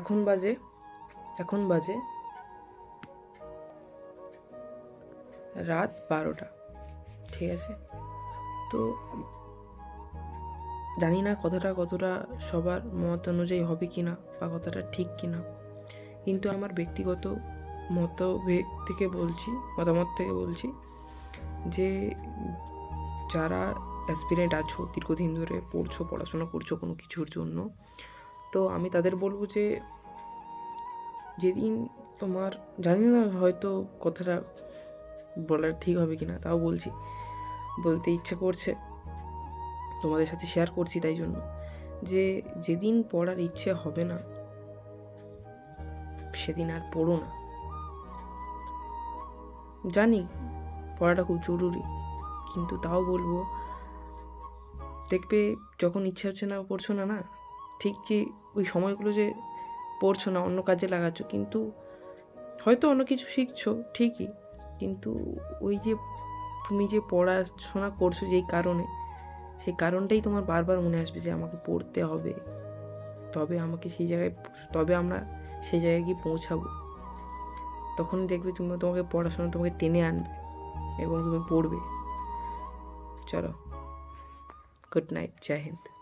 এখন বাজে এখন বাজে রাত বারোটা, ঠিক আছে? তো জানি না কথাটা কতটা সবার মত অনুযায়ী হবে কি না বা কথাটা ঠিক কি না কিন্তু আমার ব্যক্তিগত মতভেদ থেকে বলছি, মতামত থেকে বলছি যে যারা অ্যাসপিরেন্ট আছো, দীর্ঘদিন ধরে পড়ছো, পড়াশোনা করছ কোনো কিছুর জন্য তো আমি তাদের বলব যে, যেদিন তোমার, জানি না হয়তো কথাটা বলার ঠিক হবে কি না তাও বলছি। বলতে ইচ্ছে করছে, তোমাদের সাথে শেয়ার করছি তাই জন্য। যে যেদিন পড়ার ইচ্ছে হবে না, সেদিন আর পড়ো না। জানি পড়াটা খুব জরুরি, কিন্তু তাও বলব, দেখবে যখন ইচ্ছা হচ্ছে না পড়ছো না না ঠিক যে ওই সময়গুলো যে পড়ছো না, অন্য কাজে লাগাচ্ছ, কিন্তু হয়তো অন্য কিছু শিখছো, ঠিকই। কিন্তু ওই যে তুমি যে পড়াশোনা করছ যেই কারণে, সেই কারণটাই তোমার বারবার মনে আসবে যে আমাকে পড়তে হবে। তবে আমাকে সেই জায়গায়, তবে আমরা সেই জায়গায় গিয়ে পৌঁছাবো। তখনই দেখবে তুমি তোমাকে পড়াশোনা তোমাকে টেনে আনবে এবং তুমি পড়বে। চলো গুড নাইট জয় হিন্দ।